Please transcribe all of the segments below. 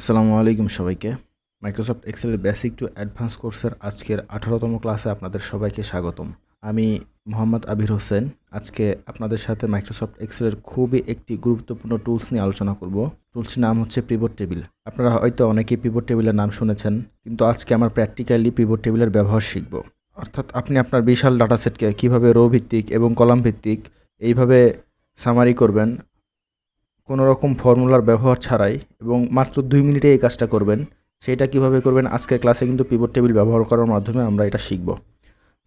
আসসালামু আলাইকুম সবাইকে। মাইক্রোসফট এক্সেলের বেসিক টু অ্যাডভান্স কোর্সের আজকের আঠারোতম ক্লাসে আপনাদের সবাইকে স্বাগতম। আমি মোহাম্মদ আবির হোসেন। আজকে আপনাদের সাথে মাইক্রোসফট এক্সেলের খুবই একটি গুরুত্বপূর্ণ টুলস নিয়ে আলোচনা করব। টুলসটির নাম হচ্ছে পিভট টেবিল আপনারা হয়তো অনেকেই পিভট টেবিলের নাম শুনেছেন, কিন্তু আজকে আমার প্র্যাকটিক্যালি পিভট টেবিলের ব্যবহার শিখব। অর্থাৎ আপনি আপনার বিশাল ডাটা সেটকে কীভাবে রো ভিত্তিক এবং কলাম ভিত্তিক এইভাবে সামারি করবেন কোনো রকম ফর্মুলার ব্যবহার ছাড়াই এবং মাত্র দুই মিনিটে এই কাজটা করবেন, সেটা কীভাবে করবেন আজকের ক্লাসে কিন্তু পিভট টেবিল ব্যবহার করার মাধ্যমে আমরা এটা শিখব।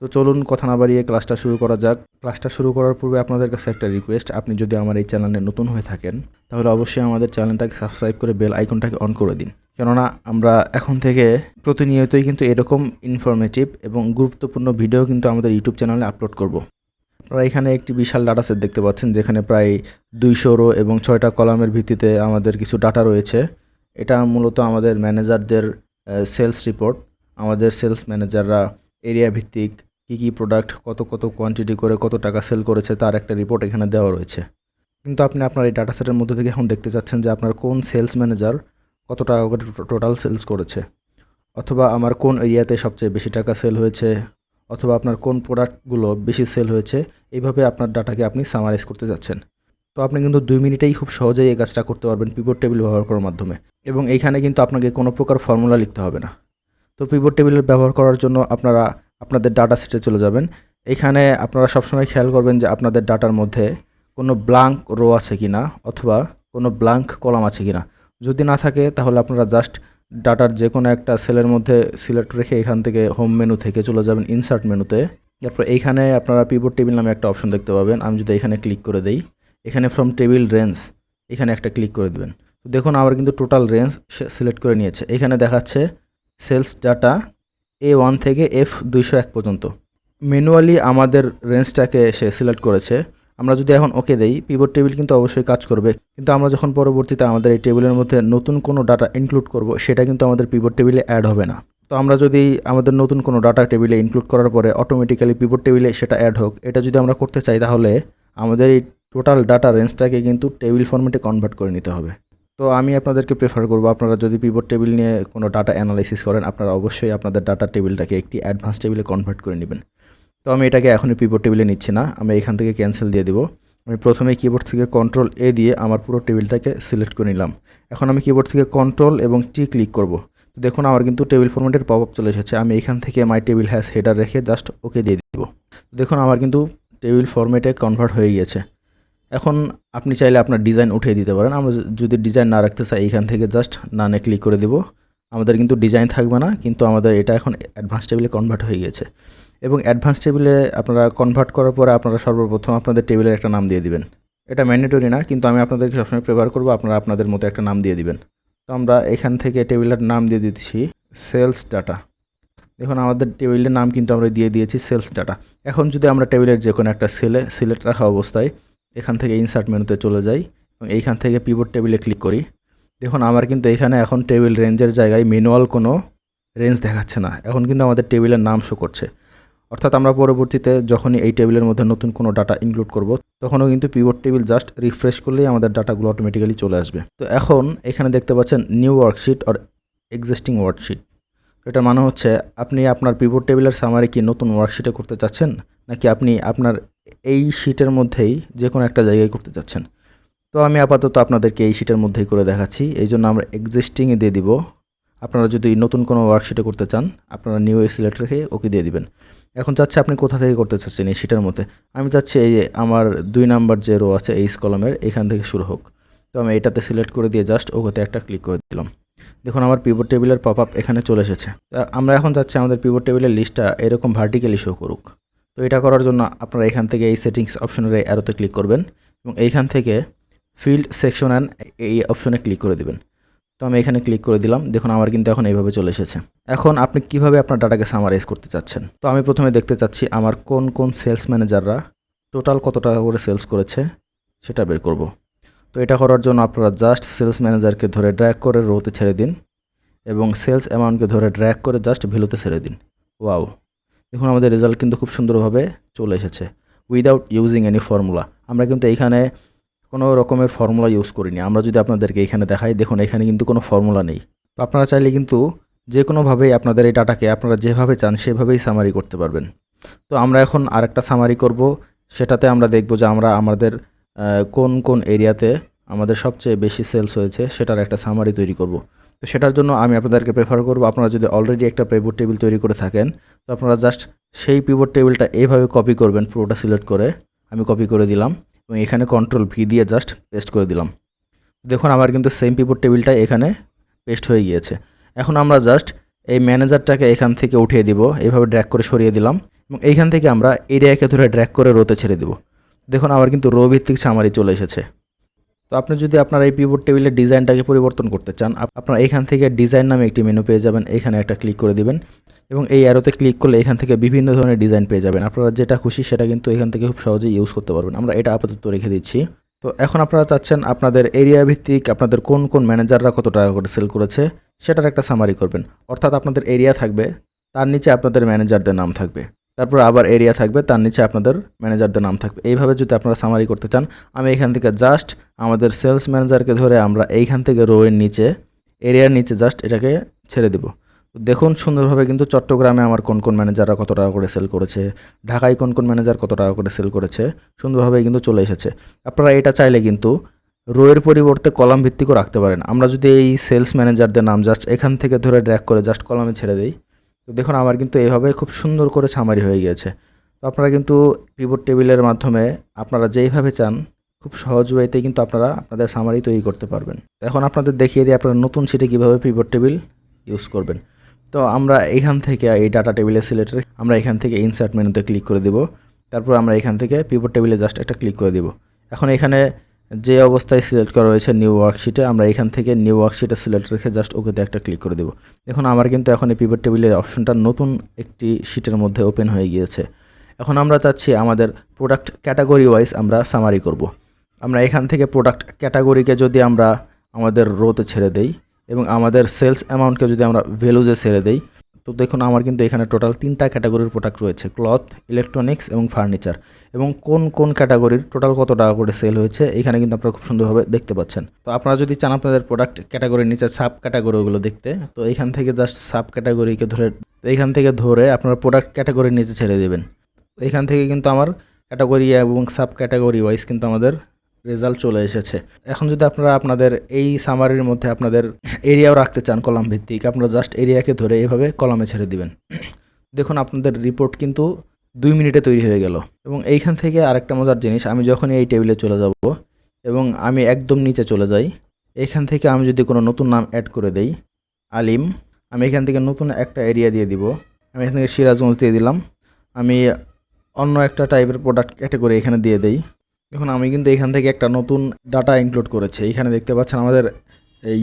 তো চলুন কথা না বাড়িয়ে ক্লাসটা শুরু করা যাক। ক্লাসটা শুরু করার পূর্বে আপনাদের কাছে একটা রিকোয়েস্ট আপনি যদি আমার এই চ্যানেলে নতুন হয়ে থাকেন, তাহলে অবশ্যই আমাদের চ্যানেলটাকে সাবস্ক্রাইব করে বেল আইকনটাকে অন করে দিন। কেননা আমরা এখন থেকে প্রতিনিয়তই কিন্তু এরকম ইনফরমেটিভ এবং গুরুত্বপূর্ণ ভিডিও কিন্তু আমাদের ইউটিউব চ্যানেলে আপলোড করব। আপনারা এখানে একটি বিশাল ডাটা সেট দেখতে পাচ্ছেন, যেখানে প্রায় দুইশো রো এবং ছয়টা কলামের ভিত্তিতে আমাদের কিছু ডাটা রয়েছে। এটা মূলত আমাদের ম্যানেজারদের সেলস রিপোর্ট আমাদের সেলস ম্যানেজাররা এরিয়া ভিত্তিক কী কী প্রোডাক্ট কত কত কোয়ান্টিটি করে কত টাকা সেল করেছে, তার একটা রিপোর্ট এখানে দেওয়া রয়েছে। কিন্তু আপনি আপনার এই ডাটা সেটের মধ্যে থেকে এখন দেখতে চাচ্ছেন যে আপনার কোন সেলস ম্যানেজার কত টাকা করে টোটাল সেলস করেছে, অথবা আমার কোন এরিয়াতে সবচেয়ে বেশি টাকা সেল হয়েছে অথবা আপনার কোন প্রোডাক্টগুলো বেশি সেল হয়েছে, এইভাবে আপনার ডাটাকে আপনি সামারাইজ করতে যাচ্ছেন। তো আপনি কিন্তু দুই মিনিটেই খুব সহজেই এই কাজটা করতে পারবেন পিভট টেবিল ব্যবহার করার মাধ্যমে। এবং এইখানে কিন্তু আপনাকে কোনো প্রকার ফর্মুলা লিখতে হবে না। তো পিভট টেবিলের ব্যবহার করার জন্য আপনারা আপনাদের ডাটা সেটে চলে যাবেন। এখানে আপনারা সবসময় খেয়াল করবেন যে আপনাদের ডাটার মধ্যে কোনো ব্লাঙ্ক রো আছে কি না অথবা কোনো ব্লাঙ্ক কলাম আছে কি না যদি না থাকে, তাহলে আপনারা জাস্ট ডাটার যে কোনো একটা সেলের মধ্যে সিলেক্ট রেখে এখান থেকে হোম মেনু থেকে চলে যাবেন ইনসার্ট মেনুতে। তারপর এইখানে আপনারা পিভট টেবিল নামে একটা অপশন দেখতে পাবেন। আমি যদি এখানে ক্লিক করে দেই, এখানে ফ্রম টেবিল রেঞ্জ, এখানে একটা ক্লিক করে দেবেন। দেখুন আমার কিন্তু টোটাল রেঞ্জ সিলেক্ট করে নিয়েছে। এখানে দেখাচ্ছে সেলস ডাটা এ ওয়ান থেকে এফ দুইশো এক পর্যন্ত। ম্যানুয়ালি আমাদের রেঞ্জটাকে সে সিলেক্ট করেছে। আমরা যদি এখন ওকে দেই পিভট টেবিল কিন্তু অবশ্যই কাজ করবে। কিন্তু আমরা যখন পরবর্তীতে আমাদের এই টেবিলের মধ্যে নতুন কোনো ডাটা ইনক্লুড করব, সেটা কিন্তু আমাদের পিভট টেবিলে অ্যাড হবে না। তো আমরা যদি আমাদের নতুন কোনো ডাটা টেবিলে ইনক্লুড করার পরে অটোমেটিক্যালি পিভট টেবিলে সেটা অ্যাড হোক, এটা যদি আমরা করতে চাই তাহলে আমাদের এই টোটাল ডাটা রেঞ্জটাকে কিন্তু টেবিল ফর্মেটে কনভার্ট করে নিতে হবে। তো আমি আপনাদেরকে প্রেফার করব, আপনারা যদি পিভট টেবিল নিয়ে কোনো ডাটা অ্যানালাইসিস করেন, আপনারা অবশ্যই আপনাদের ডাটা টেবিলটাকে একটি অ্যাডভান্স টেবিলে কনভার্ট করে নেবেন। আমি এটাকে এখনই পিভট টেবিলে নিচ্ছি না। আমি এখান থেকে ক্যান্সেল দিয়ে দিব। আমি প্রথমে কিবোর্ড থেকে কন্ট্রোল এ দিয়ে আমার পুরো টেবিলটাকে সিলেক্ট করে নিলাম। এখন আমি কিবোর্ড থেকে কন্ট্রোল এবং টি ক্লিক করব। দেখুন, আমার কিন্তু টেবিল ফরম্যাটের পপ আপ চলে এসেছে। আমি এখান থেকে মাই টেবিল হ্যাজ হেডার রেখে জাস্ট ওকে দিয়ে দিব। দেখুন, আমার কিন্তু টেবিল ফরম্যাটে কনভার্ট হয়ে গিয়েছে। এখন আপনি চাইলে আপনার ডিজাইন উঠিয়ে দিতে পারেন। আমরা যদি ডিজাইন না রাখতে চাই, এখান থেকে জাস্ট নানে ক্লিক করে দেব। আমাদের কিন্তু ডিজাইন থাকবে না, কিন্তু আমাদের এটা এখন অ্যাডভান্স টেবিলে কনভার্ট হয়ে গিয়েছে। এবং অ্যাডভান্স টেবিলে আপনারা কনভার্ট করার পরে আপনারা সর্বপ্রথম আপনাদের টেবিলের একটা নাম দিয়ে দিবেন। এটা ম্যান্ডেটরি না, কিন্তু আমি আপনাদেরকে সবসময় প্রেফার করব আপনারা আপনাদের মতো একটা নাম দিয়ে দিবেন। তো আমরা এখান থেকে টেবিলের নাম দিয়ে দিচ্ছি সেলস ডাটা দেখুন, আমাদের টেবিলের নাম কিন্তু আমরা দিয়ে দিয়েছি সেলস ডাটা এখন যদি আমরা টেবিলের যে কোনো একটা সেলে সিলেক্ট রাখা অবস্থায় এখান থেকে ইনসার্ট মেনুতে চলে যাই এবং এইখান থেকে পিবোর্ড টেবিলে ক্লিক করি। দেখুন, আমার কিন্তু এখানে এখন টেবিল রেঞ্জের জায়গায় ম্যানুয়াল কোনো রেঞ্জ দেখাচ্ছে না। এখন কিন্তু আমাদের টেবিলের নাম শো করছে। অর্থাৎ আমরা পরবর্তীতে যখনই এই টেবিলের মধ্যে নতুন কোনো ডাটা ইনক্লুড করব, তখনও কিন্তু পিভট টেবিল জাস্ট রিফ্রেশ করলেই আমাদের ডাটাগুলো অটোমেটিক্যালি চলে আসবে। তো এখন এখানে দেখতে পাচ্ছেন নিউ ওয়ার্কশিট আর এক্সিস্টিং ওয়ার্কশিট এটার মানে হচ্ছে, আপনি আপনার পিভট টেবিলের সামারি কি নতুন ওয়ার্কশিটে করতে চাচ্ছেন, নাকি আপনি আপনার এই শিটের মধ্যেই যে কোনো একটা জায়গায় করতে চাচ্ছেন? তো আমি আপাতত আপনাদেরকে এই শিটের মধ্যেই করে দেখাচ্ছি। এই জন্য আমরা এক্সিস্টিংয়ে দিয়ে দিব। আপনারা যদি নতুন কোনো ওয়ার্কশিটে করতে চান, আপনারা নিউ সিলেক্ট রেখে ওকে দিয়ে দিবেন। এখন চাচ্ছে আপনি কোথা থেকে করতে চাচ্ছেন এই শিটের মধ্যে? আমি চাচ্ছি এই আমার দুই নাম্বার যে রো আছে এইচ কলমের এখান থেকে শুরু হোক। তো আমি এটাতে সিলেক্ট করে দিয়ে জাস্ট ওকেতে একটা ক্লিক করে দিলাম। দেখুন আমার পিভট টেবিলের পপ আপ এখানে চলে এসেছে। আমরা এখন চাচ্ছি আমাদের পিভট টেবিলের লিস্টটা এরকম ভার্টিক্যালি শো করুক। তো এটা করার জন্য আপনারা এখান থেকে এই সেটিংস অপশনের এই অ্যারোতে ক্লিক করবেন এবং এইখান থেকে ফিল্ড সেকশন অ্যান্ড এই অপশনে ক্লিক করে দেবেন। তো আমি এখানে ক্লিক করে দিলাম। দেখুন, আমার কিন্তু এখন এইভাবে চলে এসেছে। এখন আপনি কীভাবে আপনার ডাটাকে সামারাইজ করতে চাচ্ছেন? তো আমি প্রথমে দেখতে চাচ্ছি, আমার কোন কোন সেলস ম্যানেজাররা টোটাল কত টাকা করে সেলস করেছে সেটা বের করব। তো এটা করার জন্য আপনারা জাস্ট সেলস ম্যানেজারকে ধরে ড্র্যাক করে রোতে ছেড়ে দিন এবং সেলস অ্যামাউন্টকে ধরে ড্র্যাক করে জাস্ট ভ্যালুতে ছেড়ে দিন। ওয়াও দেখুন, আমাদের রেজাল্ট কিন্তু খুব সুন্দরভাবে চলে এসেছে উইদাউট ইউজিং এনি ফর্মুলা আমরা কিন্তু এইখানে কোনো রকমের ফর্মুলা ইউজ করিনি। আমরা যদি আপনাদেরকে এখানে দেখাই, দেখুন, এখানে কিন্তু কোনো ফর্মুলা নেই। তো আপনারা চাইলে কিন্তু যে কোনোভাবেই আপনাদের এই ডাটাকে আপনারা যেভাবে চান, সেভাবেই সামারি করতে পারবেন। তো আমরা এখন আরেকটা সামারি করব। সেটাতে আমরা দেখব যে আমরা আমাদের কোন কোন এরিয়াতে আমাদের সবচেয়ে বেশি সেলস হয়েছে, সেটার একটা সামারি তৈরি করব। তো সেটার জন্য আমি আপনাদেরকে প্রেফার করব, আপনারা যদি অলরেডি একটা পিভট টেবিল তৈরি করে থাকেন, তো আপনারা জাস্ট সেই পিভট টেবিলটা এইভাবে কপি করবেন, পুরোটা সিলেক্ট করে। আমি কপি করে দিলাম। এবং এখানে কন্ট্রোল ভি দিয়ে জাস্ট পেস্ট করে দিলাম। দেখুন, আমার কিন্তু সেম পিভট টেবিলটা এখানে পেস্ট হয়ে গিয়েছে। এখন আমরা জাস্ট এই ম্যানেজারটাকে এখান থেকে উঠিয়ে দিব এইভাবে ড্র্যাক করে সরিয়ে দিলাম এবং এইখান থেকে আমরা এরিয়াকে ধরে ড্র্যাক করে রোতে ছেড়ে দিব। দেখুন, আমার কিন্তু রো ভিত্তিক সামারি চলে এসেছে। তো আপনি যদি আপনার এই পিভট টেবিলের ডিজাইনটাকে পরিবর্তন করতে চান আপনার এখান থেকে ডিজাইন নামে একটি মেনু পেয়ে যাবেন। এখানে একটা ক্লিক করে দিবেন। এবং এই অ্যারোতে ক্লিক করলে এখান থেকে বিভিন্ন ধরনের ডিজাইন পেয়ে যাবেন। আপনারা যেটা খুশি সেটা কিন্তু এখান থেকে খুব সহজেই ইউজ করতে পারবেন। আমরা এটা আপাতত রেখে দিচ্ছি। তো এখন আপনারা চাচ্ছেন আপনাদের এরিয়া ভিত্তিক আপনাদের কোন কোন ম্যানেজাররা কত টাকা করে সেল করেছে সেটার একটা সামারি করবেন। অর্থাৎ আপনাদের এরিয়া থাকবে, তার নিচে আপনাদের ম্যানেজারদের নাম থাকবে। তারপর আবার এরিয়া থাকবে, তার নিচে আপনাদের ম্যানেজারদের নাম থাকবে। এইভাবে যদি আপনারা সামারি করতে চান, আমি এখান থেকে জাস্ট আমাদের সেলস ম্যানেজারকে ধরে আমরা এইখান থেকে রোয়ের নিচে এরিয়ার নিচে জাস্ট এটাকে ছেড়ে দেব। দেখুন সুন্দরভাবে কিন্তু চট্টগ্রামে আমার কোন কোন ম্যানেজাররা কত টাকা করে সেল করেছে, ঢাকায় কোন কোন ম্যানেজার কত টাকা করে সেল করেছে সুন্দরভাবে কিন্তু চলে এসেছে। আপনারা এটা চাইলে কিন্তু রোয়ের পরিবর্তে কলাম ভিত্তিকও রাখতে পারেন। আমরা যদি এই সেলস ম্যানেজারদের নাম জাস্ট এখান থেকে ধরে ড্র্যাক করে জাস্ট কলামে ছেড়ে দিই, তো দেখুন আমার কিন্তু এইভাবে খুব সুন্দর করে সামারি হয়ে গিয়েছে। তো আপনারা কিন্তু পিভট টেবিলের মাধ্যমে আপনারা যেইভাবে চান, খুব সহজ ওয়েতে কিন্তু আপনারা আপনাদের সামারি তৈরি করতে পারবেন। এখন আপনাদের দেখিয়ে দিই আপনারা নতুন সিটে কীভাবে পিভট টেবিল ইউজ করবেন। তো আমরা এখান থেকে এই ডাটা টেবিলে সিলেক্ট আমরা এখান থেকে ইনসার্ট মেনুতে ক্লিক করে দেব। তারপর আমরা এখান থেকে পিভট টেবিলে জাস্ট একটা ক্লিক করে দেব। এখন এখানে যে অবস্থায় সিলেক্ট করা রয়েছে নিউ ওয়ার্কশিটে আমরা এখান থেকে নিউ ওয়ার্কশিটে সিলেক্ট রেখে জাস্ট ওকেতে একটা ক্লিক করে দেব। দেখুন, আমার কিন্তু এখন এই পিভট টেবিলের অপশনটা নতুন একটি শিটের মধ্যে ওপেন হয়ে গিয়েছে। এখন আমরা চাচ্ছি আমাদের প্রোডাক্ট ক্যাটাগরি ওয়াইজ আমরা সামারি করব। আমরা এখান থেকে প্রোডাক্ট ক্যাটাগরিকে যদি আমরা আমাদের রোতে ছেড়ে দেই এবং আমাদের সেলস অ্যামাউন্টকে যদি আমরা ভ্যালুজে ছেড়ে দেই, তো দেখুন আমার কিন্তু এখানে টোটাল তিনটা ক্যাটাগরির প্রোডাক্ট রয়েছে ক্লথ ইলেকট্রনিক্স এবং ফার্নিচার এবং কোন কোন ক্যাটাগরির টোটাল কত টাকা করে সেল হয়েছে, এখানে কিন্তু আপনারা খুব সুন্দরভাবে দেখতে পাচ্ছেন। তো আপনারা যদি চান আপনাদের প্রোডাক্ট ক্যাটাগরির নিচে সাব ক্যাটাগরিগুলো দেখতে, তো এখান থেকে জাস্ট সাব ক্যাটাগরিকে ধরে, এখান থেকে ধরে আপনারা প্রোডাক্ট ক্যাটাগরির নিচে ছেড়ে দেবেন। এখান থেকে কিন্তু আমার ক্যাটাগরি এবং সাব ক্যাটাগরি ওয়াইজ কিন্তু আমাদের রেজাল্ট চলে এসেছে। এখন যদি আপনারা আপনাদের এই সামারির মধ্যে আপনাদের এরিয়াও রাখতে চান কলাম ভিত্তিক, আপনারা জাস্ট এরিয়াকে ধরে এভাবে কলামে ছেড়ে দিবেন। দেখুন, আপনাদের রিপোর্ট কিন্তু দুই মিনিটে তৈরি হয়ে গেল। এবং এইখান থেকে আরেকটা মজার জিনিস, আমি যখনই এই টেবিলে চলে যাব এবং আমি একদম নিচে চলে যাই, এখান থেকে আমি যদি কোনো নতুন নাম অ্যাড করে দেই, আলিম, আমি এখান থেকে নতুন একটা এরিয়া দিয়ে দিব। আমি এখান থেকে সিরাজগঞ্জ দিয়ে দিলাম। আমি অন্য একটা টাইপের প্রোডাক্ট ক্যাটাগরি এখানে দিয়ে দেই। দেখুন আমি কিন্তু এখান থেকে একটা নতুন ডাটা ইনক্লুড করেছি। এখানে দেখতে পাচ্ছেন আমাদের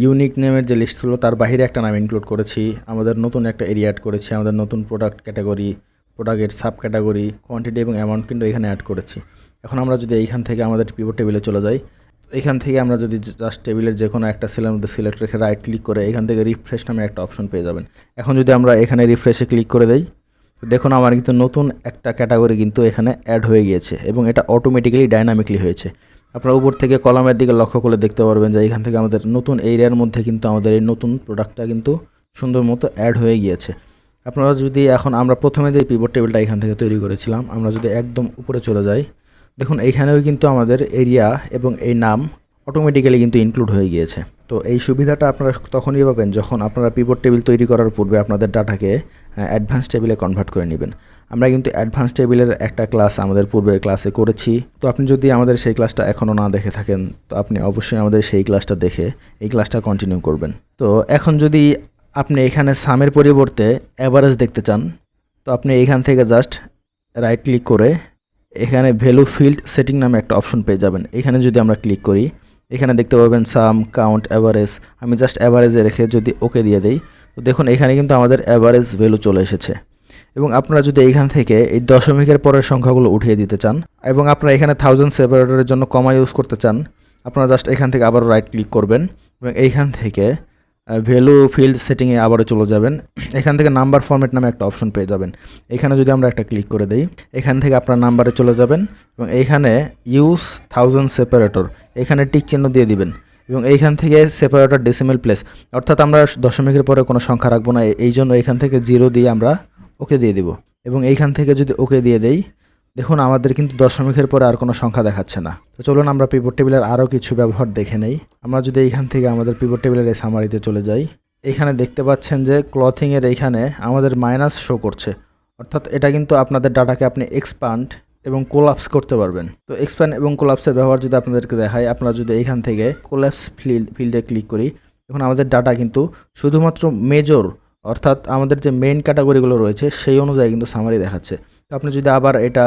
ইউনিক নেমের যে লিস্ট তার বাইরে একটা নাম ইনক্লুড করেছি। আমাদের নতুন একটা এরিয়া অ্যাড করেছি। আমাদের নতুন প্রোডাক্ট ক্যাটাগরি প্রোডাক্টের সাব ক্যাটাগরি কোয়ান্টিটি এবং অ্যামাউন্ট কিন্তু এখানে অ্যাড করেছি। এখন আমরা যদি এইখান থেকে আমাদের পিভট টেবিলে চলে যাই, এখান থেকে আমরা যদি জাস্ট টেবিলের যে কোনো একটা সেলের মধ্যে সিলেক্ট রেখে রাইট ক্লিক করে, এখান থেকে রিফ্রেশ নামে একটা অপশন পেয়ে যাবেন। এখন যদি আমরা এখানে রিফ্রেশে ক্লিক করে দেই দেখুন, আমার কিন্তু নতুন একটা ক্যাটাগরি কিন্তু এখানে অ্যাড হয়ে গিয়েছে এবং এটা অটোমেটিক্যালি ডাইনামিকলি হয়েছে। আপনারা উপর থেকে কলামের দিকে লক্ষ্য করে দেখতে পারবেন যে এখান থেকে আমাদের নতুন এরিয়ার মধ্যে কিন্তু আমাদের এই নতুন প্রোডাক্টটা কিন্তু সুন্দর মতো অ্যাড হয়ে গিয়েছে। আপনারা যদি এখন, আমরা প্রথমে যে পিভট টেবিলটা এখান থেকে তৈরি করেছিলাম, আমরা যদি একদম উপরে চলে যাই, দেখুন এইখানেও কিন্তু আমাদের এরিয়া এবং এই নাম অটোমেটিক্যালি কিন্তু ইনক্লুড হয়ে গিয়েছে। তো এই সুবিধাটা আপনারা তখনই পাবেন যখন আপনারা পিভট টেবিল তৈরি করার পূর্বে আপনাদের ডাটাকে অ্যাডভান্স টেবিলে কনভার্ট করে নেবেন। আমরা কিন্তু অ্যাডভান্স টেবিলের একটা ক্লাস আমাদের পূর্বের ক্লাসে করেছি। তো আপনি যদি আমাদের সেই ক্লাসটা এখনও না দেখে থাকেন, তো আপনি অবশ্যই আমাদের সেই ক্লাসটা দেখে এই ক্লাসটা কন্টিনিউ করবেন। তো এখন যদি আপনি এখানে সামের পরিবর্তে অ্যাভারেজ দেখতে চান, তো আপনি এখান থেকে জাস্ট রাইট ক্লিক করে এখানে ভ্যালু ফিল্ড সেটিং নামে একটা অপশন পেয়ে যাবেন। এখানে যদি আমরা ক্লিক করি এখানে দেখতে পাবেন সাম কাউন্ট অ্যাভারেজ আমি জাস্ট অ্যাভারেজে রেখে যদি ওকে দিয়ে দেই, তো দেখুন এখানে কিন্তু আমাদের অ্যাভারেজ ভ্যালু চলে এসেছে। এবং আপনারা যদি এইখান থেকে এই দশমিকের পরের সংখ্যাগুলো উঠিয়ে দিতে চান, এবং আপনারা এখানে থাউজেন্ড সেপারেটরের জন্য কমা ইউজ করতে চান, আপনারা জাস্ট এখান থেকে আবার রাইট ক্লিক করবেন, এবং এইখান থেকে ভ্যালু ফিল্ড সেটিংয়ে আবারও চলে যাবেন। এখান থেকে নাম্বার ফরম্যাট নামে একটা অপশন পেয়ে যাবেন। এখানে যদি আমরা একটা ক্লিক করে দিই, এখান থেকে আপনার নাম্বারে চলে যাবেন এবং এইখানে ইউজ থাউজেন্ড সেপারেটর এখানে টিক চিহ্ন দিয়ে দিবেন। এবং এইখান থেকে সেপারেটর ডেসিমেল প্লেস অর্থাৎ আমরা দশমিকের পরে কোনো সংখ্যা রাখব না, এই জন্য এখান থেকে জিরো দিয়ে আমরা ওকে দিয়ে দিব। এবং এইখান থেকে যদি ওকে দিয়ে দেই দেখুন, আমাদের কিন্তু দশমিকের পরে আর কোনো সংখ্যা দেখাচ্ছে না। তো চলুন আমরা পিভট টেবিলের আরও কিছু ব্যবহার দেখে নেই। আমরা যদি এইখান থেকে আমাদের পিভট টেবিলের এই সামারিতে চলে যাই, এইখানে দেখতে পাচ্ছেন যে ক্লথিংয়ের এইখানে আমাদের মাইনাস শো করছে। অর্থাৎ এটা কিন্তু আপনাদের ডাটাকে আপনি এক্সপান্ড এবং কোলাপস করতে পারবেন। তো এক্সপ্যান্ড এবং কোলাপসের ব্যবহার যদি আপনাদেরকে দেখায় আপনারা যদি এইখান থেকে কোলাপস ফিল্ড ফিল্ডে ক্লিক করি এখন আমাদের ডাটা কিন্তু শুধুমাত্র মেজর অর্থাৎ আমাদের যে মেইন ক্যাটাগরিগুলো রয়েছে, সেই অনুযায়ী কিন্তু সামারি দেখাচ্ছে। তো আপনি যদি আবার এটা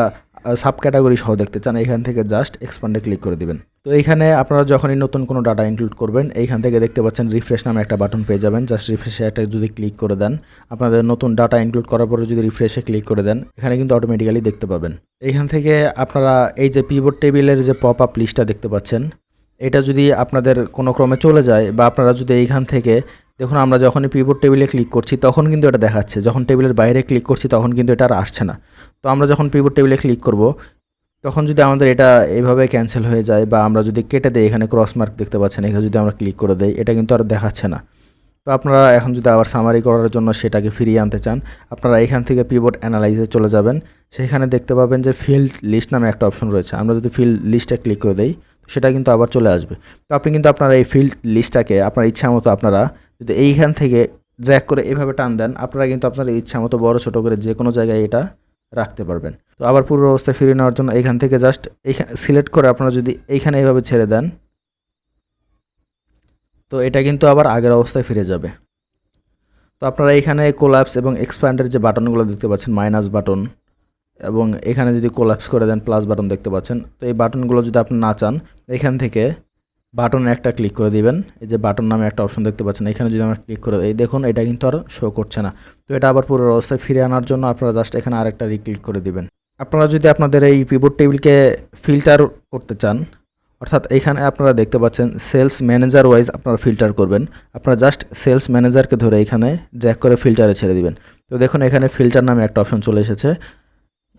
সাব ক্যাটাগরি সহ দেখতে চান এখান থেকে জাস্ট এক্সপান্ডে ক্লিক করে দিবেন। তো এইখানে আপনারা যখনই নতুন কোনো ডাটা ইনক্লুড করবেন, এইখান থেকে দেখতে পাচ্ছেন রিফ্রেশ নামে একটা বাটন পেয়ে যাবেন। জাস্ট রিফ্রেশে একটা যদি ক্লিক করে দেন, আপনাদের নতুন ডাটা ইনক্লুড করার পরে যদি রিফ্রেশে ক্লিক করে দেন, এখানে কিন্তু অটোমেটিক্যালি দেখতে পাবেন। এইখান থেকে আপনারা এই যে পিবোর্ড টেবিলের যে পপ আপ লিস্টটা দেখতে পাচ্ছেন, এটা যদি আপনাদের কোনো ক্রমে চলে যায় বা আপনারা যদি এইখান থেকে দেখুন, আমরা যখনই পিবোর্ড টেবিলে ক্লিক করছি, তখন কিন্তু এটা দেখাচ্ছে। যখন টেবিলের বাইরে ক্লিক করছি, তখন কিন্তু এটা আর আসছে না। তো আমরা যখন পিবোর্ড টেবিলে ক্লিক করব, তখন যদি আমাদের এটা এইভাবে ক্যান্সেল হয়ে যায় বা আমরা যদি কেটে দেই, এখানে ক্রস মার্ক দেখতে পাচ্ছেন, এখানে যদি আমরা ক্লিক করে দেই, এটা কিন্তু আর দেখাচ্ছে না। তো আপনারা এখন যদি আবার সামারি করার জন্য সেটাকে ফিরিয়ে আনতে চান, আপনারা এখান থেকে পিবোর্ড অ্যানালাইজে চলে যাবেন। সেখানে দেখতে পাবেন যে ফিল্ড লিস্ট নামে একটা অপশন রয়েছে। আমরা যদি ফিল্ড লিস্টে ক্লিক করে দেই, সেটা কিন্তু আবার চলে আসবে। তো আপনি কিন্তু আপনারা এই ফিল্ড লিস্টটাকে আপনার ইচ্ছা মতো আপনারা যদি এইখান থেকে ড্র্যাক করে এভাবে টান দেন, আপনারা কিন্তু আপনার ইচ্ছা মতো বড়, ছোট করে যে কোনো জায়গায় এটা রাখতে পারবেন। তো আবার পূর্ব অবস্থায় ফিরিয়ে নেওয়ার জন্য এখান থেকে জাস্ট এইখানে সিলেক্ট করে আপনারা যদি এইখানে এইভাবে ছেড়ে দেন, তো এটা কিন্তু আবার আগের অবস্থায় ফিরে যাবে। তো আপনারা এখানে কোলাপস এবং এক্সপ্যান্ডের যে বাটনগুলো দেখতে পাচ্ছেন মাইনাস বাটন এবং এখানে যদি কোলাপস করে দেন প্লাস বাটন দেখতে পাচ্ছেন, তো এই বাটনগুলো যদি আপনি না চান, এখান থেকে বাটনে একটা ক্লিক করে দিবেন। এই যে বাটন নামে একটা অপশন দেখতে পাচ্ছেন, এখানে যদি আমরা ক্লিক করে দিই, দেখুন এটা কিন্তু আর শো করছে না। তো এটা আবার পুরো অবস্থায় ফিরে আনার জন্য আপনারা জাস্ট এখানে আরেকটা রিক্লিক করে দিবেন। আপনারা যদি আপনাদের এই পিবোর্ড টেবিলকে ফিল্টার করতে চান, অর্থাৎ এখানে আপনারা দেখতে পাচ্ছেন সেলস ম্যানেজার ওয়াইজ আপনারা ফিল্টার করবেন। আপনারা জাস্ট সেলস ম্যানেজারকে ধরে এখানে ড্র্যাক করে ফিল্টারে ছেড়ে দিবেন। তো দেখুন এখানে ফিল্টার নামে একটা অপশন চলে এসেছে।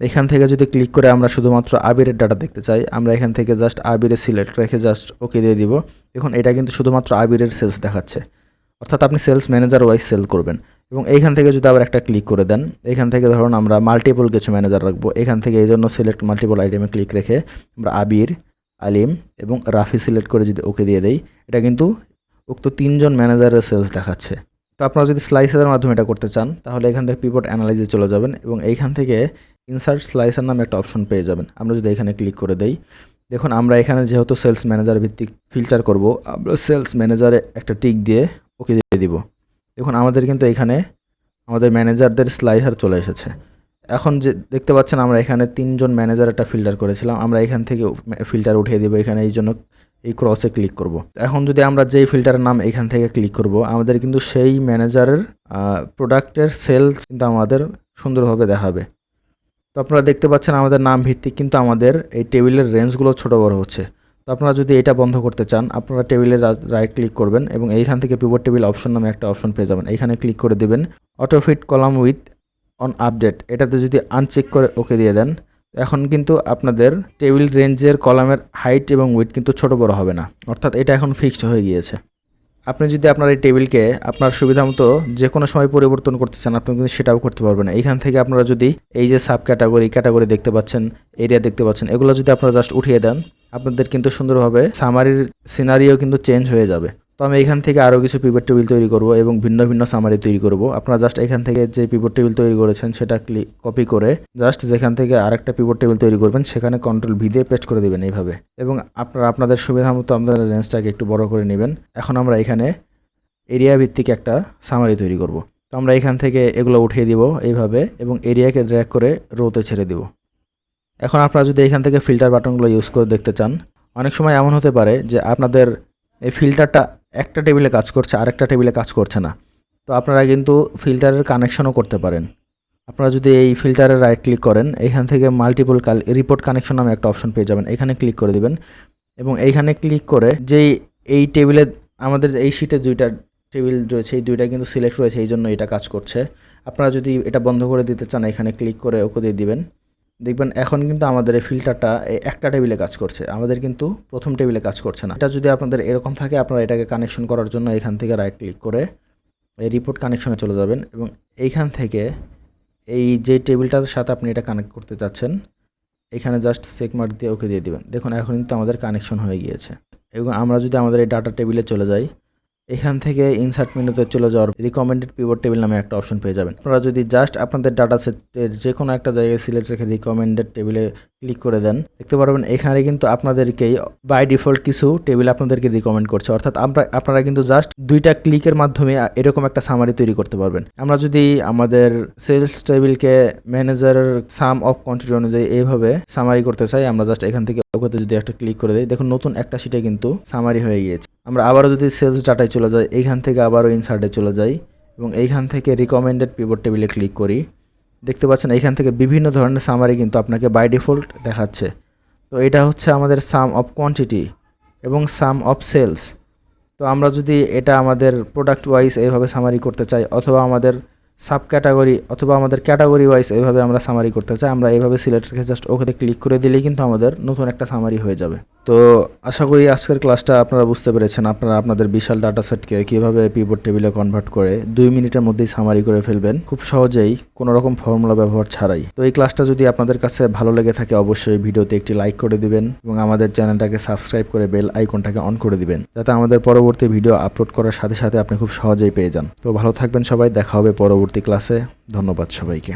এখান থেকে যদি ক্লিক করে আমরা শুধুমাত্র আবিরের ডাটা দেখতে চাই, আমরা এখান থেকে জাস্ট আবিরে সিলেক্ট রেখে জাস্ট ওকে দিয়ে দিব। দেখুন, এটা কিন্তু শুধুমাত্র আবিরের সেলস দেখাচ্ছে। অর্থাৎ আপনি সেলস ম্যানেজার ওয়াইজ সেল করবেন। এবং এইখান থেকে যদি আবার একটা ক্লিক করে দেন, এখান থেকে ধরুন আমরা মাল্টিপল কিছু ম্যানেজার রাখব। এখান থেকে এই জন্য সিলেক্ট মাল্টিপল আইটেমে ক্লিক রেখে আমরা আবির, আলিম এবং রাফি সিলেক্ট করে যদি ওকে দিয়ে দেই, এটা কিন্তু উক্ত তিনজন ম্যানেজারের সেলস দেখাচ্ছে। তো আপনারা যদি স্লাইসের মাধ্যমে এটা করতে চান, তাহলে এখান থেকে পিভট অ্যানালাইজে চলে যাবেন এবং এইখান থেকে ইনসার্ট স্লাইসার নামে একটা অপশন পেয়ে যাবেন। আমরা যদি এখানে ক্লিক করে দেই, দেখুন আমরা এখানে যেহেতু সেলস ম্যানেজার ভিত্তিক ফিল্টার করব, আমরা সেলস ম্যানেজারে একটা টিক দিয়ে ওকে দিয়ে দিব। দেখুন আমাদের কিন্তু এখানে আমাদের ম্যানেজারদের স্লাইসার চলে এসেছে। এখন যে দেখতে পাচ্ছেন আমরা এখানে তিনজন ম্যানেজার একটা ফিল্টার করেছিলাম। আমরা এখান থেকে ফিল্টার উঠিয়ে দেবো, এখানে এই জন্য এই ক্রসে ক্লিক করব। এখন যদি আমরা যেই ফিল্টারের নাম এখান থেকে ক্লিক করব, আমাদের কিন্তু সেই ম্যানেজারের প্রোডাক্টের সেলস কিন্তু আমাদের সুন্দরভাবে দেখাবে। তো আপনারা দেখতে পাচ্ছেন আমাদের নাম ভিত্তিক কিন্তু আমাদের এই টেবিলের রেঞ্জগুলো ছোট বড় হচ্ছে। তো আপনারা যদি এটা বন্ধ করতে চান, আপনারা টেবিলের রাইট ক্লিক করবেন এবং এইখান থেকে পিভট টেবিল অপশন নামে একটা অপশন পেয়ে যাবেন। এইখানে ক্লিক করে দেবেন autofit column width on update এটাতে যদি আনচেক করে ওকে দিয়ে দেন এখন কিন্তু আপনাদের টেবিল রেঞ্জের কলামের হাইট এবং ওয়েট কিন্তু ছোট বড় হবে না। অর্থাৎ এটা এখন ফিক্সড হয়ে গিয়েছে। আপনি যদি আপনার এই টেবিলকে আপনার সুবিধা মতো যে কোনো সময় পরিবর্তন করতে চান, আপনি কিন্তু সেটাও করতে পারবেন এইখান থেকে আপনারা যদি এই যে সাব ক্যাটাগরি ক্যাটাগরি দেখতে পাচ্ছেন এরিয়া দেখতে পাচ্ছেন, এগুলো যদি আপনারা জাস্ট উঠিয়ে দেন, আপনাদের কিন্তু সুন্দরভাবে সামারির সিনারিও কিন্তু চেঞ্জ হয়ে যাবে। তো আমি এখান থেকে আরও কিছু পিভট টেবিল তৈরি করব এবং ভিন্ন ভিন্ন সামারি তৈরি করব। আপনারা জাস্ট এখান থেকে যে পিভট টেবিল তৈরি করেছেন সেটা ক্লিক কপি করে জাস্ট যেখান থেকে আরেকটা পিভট টেবিল তৈরি করবেন সেখানে কন্ট্রোল ভি দিয়ে পেস্ট করে দেবেন এইভাবে। এবং আপনারা আপনাদের সুবিধা মতো আপনাদের রেঞ্জটাকে একটু বড় করে নেবেন। এখন আমরা এখানে এরিয়া ভিত্তিক একটা সামারি তৈরি করব। তো আমরা এখান থেকে এগুলো উঠিয়ে দিব এইভাবে এবং এরিয়াকে ড্র্যাক করে রোতে ছেড়ে দিব। এখন আপনারা যদি এখান থেকে ফিল্টার বাটনগুলো ইউজ করে দেখতে চান, অনেক সময় এমন হতে পারে যে আপনাদের এই ফিল্টারটা একটা টেবিলে কাজ করছে, আরেকটা টেবিলে কাজ করছে না। তো আপনারা কিন্তু ফিল্টারের কানেকশনও করতে পারেন। আপনারা যদি এই ফিল্টারে রাইট ক্লিক করেন, এখান থেকে মাল্টিপল কাল রিপোর্ট কানেকশন নামে একটা অপশন পেয়ে যাবেন। এখানে ক্লিক করে দিবেন এবং এইখানে ক্লিক করে যেই, এই টেবিলে আমাদের এই শিটে দুইটা টেবিল রয়েছে, এই দুইটা কিন্তু সিলেক্ট রয়েছে, এই জন্য এটা কাজ করছে। আপনারা যদি এটা বন্ধ করে দিতে চান, এখানে ক্লিক করে ওকে দিয়ে দিবেন। দেখবেন এখন কিন্তু আমাদের এই ফিল্টারটা একটা টেবিলে কাজ করছে। আমাদের কিন্তু প্রথম টেবিলে কাজ করছে না। এটা যদি আপনাদের এরকম থাকে, আপনারা এটাকে কানেকশন করার জন্য এখান থেকে রাইট ক্লিক করে এই রিপোর্ট কানেকশনে চলে যাবেন এবং এইখান থেকে এই যে টেবিলটার সাথে আপনি এটা কানেক্ট করতে চাচ্ছেন, এখানে জাস্ট চেক মার্ক দিয়ে ওকে দিয়ে দিবেন। দেখুন, এখন কিন্তু আমাদের কানেকশন হয়ে গিয়েছে। এবং আমরা যদি আমাদের এই ডাটা টেবিলে চলে যাই এখান থেকে ইনসার্ট মেনুতে চলে যাওয়ার রিকমেন্ডেড পিভট টেবিল নামে একটা অপশন পেয়ে যাবেন। আপনারা যদি জাস্ট আপনাদের ডাটা সেটের যে কোনো একটা জায়গায় সিলেক্ট রেখে রিকমেন্ডেড টেবিলে ক্লিক করে দেন, দেখতে পারবেন এখানে কিন্তু আপনাদেরকেই বাই ডিফল্ট কিছু টেবিল আপনাদেরকে রিকমেন্ড করছে। অর্থাৎ আমরা, আপনারা কিন্তু জাস্ট দুইটা ক্লিকের মাধ্যমে এরকম একটা সামারি তৈরি করতে পারবেন। আমরা যদি আমাদের সেলস টেবিলকে ম্যানেজারের সাম অফ কোয়ান্টিটি অনুযায়ী এইভাবে সামারি করতে চাই, আমরা জাস্ট এখান থেকে ওকেতে যদি একটা ক্লিক করে দিই, দেখুন নতুন একটা সিটে কিন্তু সামারি হয়ে গিয়েছে। আমরা আবারও যদি সেলস ডাটায় চলে যাই এইখান থেকে আবারও ইনসার্টে চলে যাই এবং এইখান থেকে রিকমেন্ডেড পিভট টেবিলে ক্লিক করি। দেখতে পাচ্ছেন এইখান থেকে বিভিন্ন ধরনের সামারি কিন্তু আপনাকে বাই ডিফল্ট দেখাচ্ছে। তো এটা হচ্ছে আমাদের সাম অফ কোয়ান্টিটি এবং সাম অফ সেলস তো আমরা যদি এটা আমাদের প্রোডাক্ট ওয়াইজ এইভাবে সামারি করতে চাই, অথবা আমাদের সাব ক্যাটাগরি অথবা আমাদের ক্যাটাগরি ওয়াইজ এইভাবে আমরা সামারি করতে চাই। আমরা এইভাবে সিলেক্ট রেখে জাস্ট ওখানে ক্লিক করে দিলেই কিন্তু আমাদের নতুন একটা সামারি হয়ে যাবে। তো আশা করি আজকের ক্লাসটা আপনারা বুঝতে পেরেছেন। আপনারা আপনাদের বিশাল ডাটা সেটকে কীভাবে পিবোর্ড টেবিলে কনভার্ট করে দুই মিনিটের মধ্যেই সামারি করে ফেলবেন, খুব সহজেই কোনো রকম ফর্মুলা ব্যবহার ছাড়াই। তো এই ক্লাসটা যদি আপনাদের কাছে ভালো লেগে থাকে, অবশ্যই ভিডিওতে একটি লাইক করে দিবেন এবং আমাদের চ্যানেলটাকে সাবস্ক্রাইব করে বেল আইকনটাকে অন করে দিবেন, যাতে আমাদের পরবর্তী ভিডিও আপলোড করার সাথে সাথে আপনি খুব সহজেই পেয়ে যান। তো ভালো থাকবেন সবাই, দেখা হবে পরবর্তী ক্লাসে ধন্যবাদ সবাইকে।